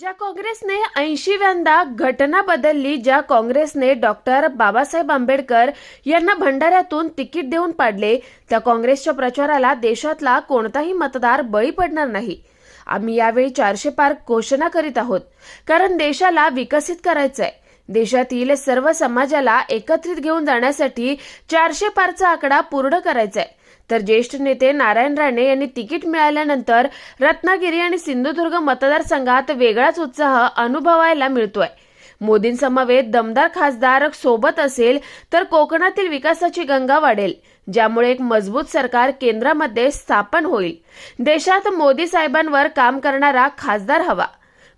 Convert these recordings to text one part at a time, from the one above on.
ज्या काँग्रेसने ऐंशीव्यांदा घटना बदलली ज्या काँग्रेसने डॉक्टर बाबासाहेब आंबेडकर यांना भंडाऱ्यातून तिकीट देऊन पाडले त्या काँग्रेसच्या प्रचाराला देशातला कोणताही मतदार बळी पडणार नाही. आम्ही यावेळी चारशे पार घोषणा करीत आहोत. कारण देशाला विकसित करायचंय. देशातील सर्व समाजाला एकत्रित घेऊन जाण्यासाठी चारशे पारचा आकडा पूर्ण करायचा आहे तर ज्येष्ठ नेते नारायण राणे यांनी तिकीट मिळाल्यानंतर रत्नागिरी आणि सिंधुदुर्ग मतदारसंघात वेगळाच उत्साह अनुभवायला मिळतोय. मोदींसमवेत दमदार खासदार सोबत असेल तर कोकणातील विकासाची गंगा वाढेल ज्यामुळे एक मजबूत सरकार केंद्रामध्ये स्थापन होईल. देशात मोदी साहेबांवर काम करणारा खासदार हवा.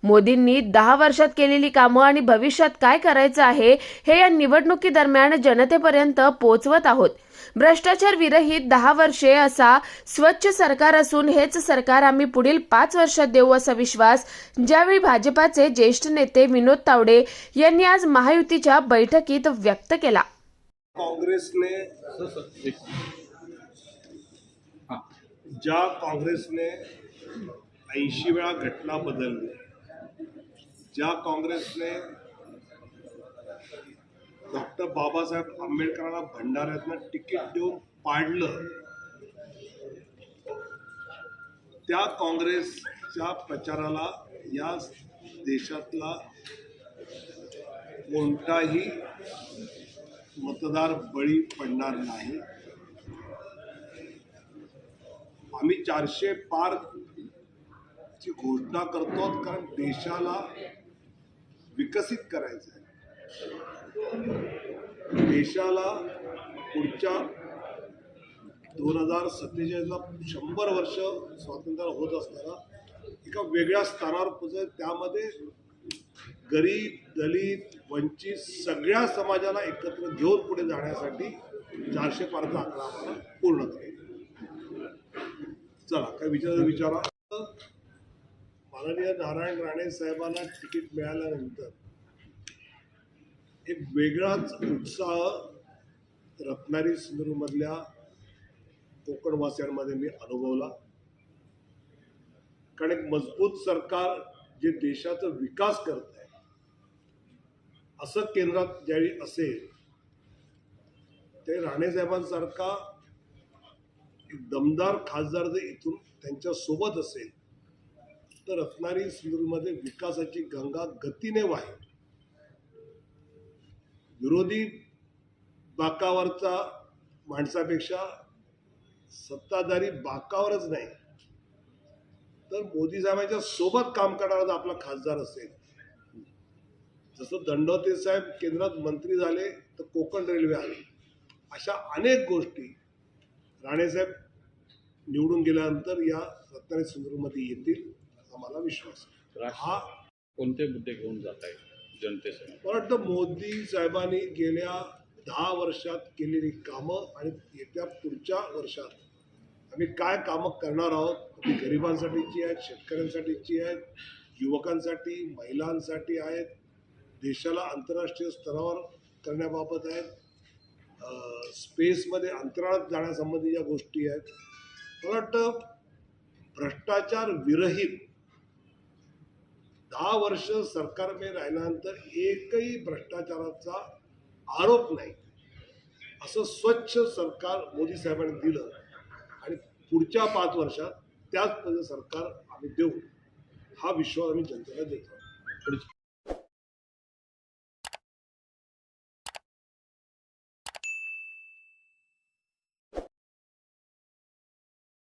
मोदींनी दहा वर्षात केलेली कामं आणि भविष्यात काय करायचं आहे हे या निवडणुकीदरम्यान जनतेपर्यंत पोहोचवत आहोत. भ्रष्टाचार विरहित दहा वर्षे असा स्वच्छ सरकार असून हेच सरकार आम्ही पुढील पाच वर्षात देऊ असा विश्वास ज्यावेळी भाजपाचे ज्येष्ठ नेते विनोद तावडे यांनी आज महायुतीच्या बैठकीत व्यक्त केला. काँग्रेसने ज्या काँग्रेसने ऐंशी वेळा घटना बदलली ज्या काँग्रेसने डॉक्टर बाबासाहेब आंबेडकरांना भंडाऱ्यातनं तिकीट देऊन पाडलं. त्या काँग्रेसच्या प्रचाराला या देशातला कोणताही मतदार बळी पडणार नाही. आम्ही चारशे पार ची घोषणा करतो कारण देशाला विकसित करायचं आहे देशाला पुढच्या दोन हजार सत्तेचाळीसला शंभर वर्ष स्वातंत्र्य होत असताना एका वेगळ्या स्थानावर पोचत त्यामध्ये गरीब दलित वंचित सगळ्या समाजाला एकत्र घेऊन पुढे जाण्यासाठी चारशे पारचा आकडा आम्हाला पूर्ण करेल चला काय विचार विचारा. माननीय नारायण राणे साहेबांना तिकीट मिळाल्यानंतर एक वेगळाच उत्साह रत्नागिरी सिंधुदुर्गमधल्या कोकणवासियांमध्ये मी अनुभवला. कारण एक मजबूत सरकार जे देशाचा विकास करत आहे असं केंद्रात ज्यावेळी असेल ते राणेसाहेबांसारखा एक दमदार खासदार जर इथून त्यांच्यासोबत असेल तर रत्नागिरी सिंधुदुर्गमध्ये विकासाची गंगा गतीने वाहील. विरोधी बाकावरचा माणसापेक्षा सत्ताधारी बाकावरच नाही. तर मोदी साहेबांच्या सोबत काम करणारा आपला खासदार असेल. जसं दंडवते साहेब केंद्रात मंत्री झाले तर कोकण रेल्वे आली. अशा अनेक गोष्टी राणेसाहेब निवडून गेल्यानंतर या रत्नागिरी सिंधुदुर्गमध्ये येतील असा मला विश्वास हा कोणते मुद्दे घेऊन जात आहे जनतेसाठी मला वाटतं मोदी साहेबांनी गेल्या दहा वर्षात केलेली कामं आणि येत्या पुढच्या वर्षात आम्ही काय कामं करणार आहोत ती गरिबांसाठीची आहेत शेतकऱ्यांसाठीची आहेत युवकांसाठी महिलांसाठी आहेत देशाला आंतरराष्ट्रीय स्तरावर करण्याबाबत आहेत स्पेसमध्ये अंतराळात जाण्यासंबंधी ज्या गोष्टी आहेत मला वाटतं भ्रष्टाचार विरहित दहा वर्ष सरकारमध्ये राहिल्यानंतर एकही भ्रष्टाचाराचा आरोप नाही. असं स्वच्छ सरकार मोदी साहेबांनी दिलं आणि पुढच्या पाच वर्षात त्याच सरकार आम्ही देऊ. हा विश्वास आम्ही जनतेला देतो.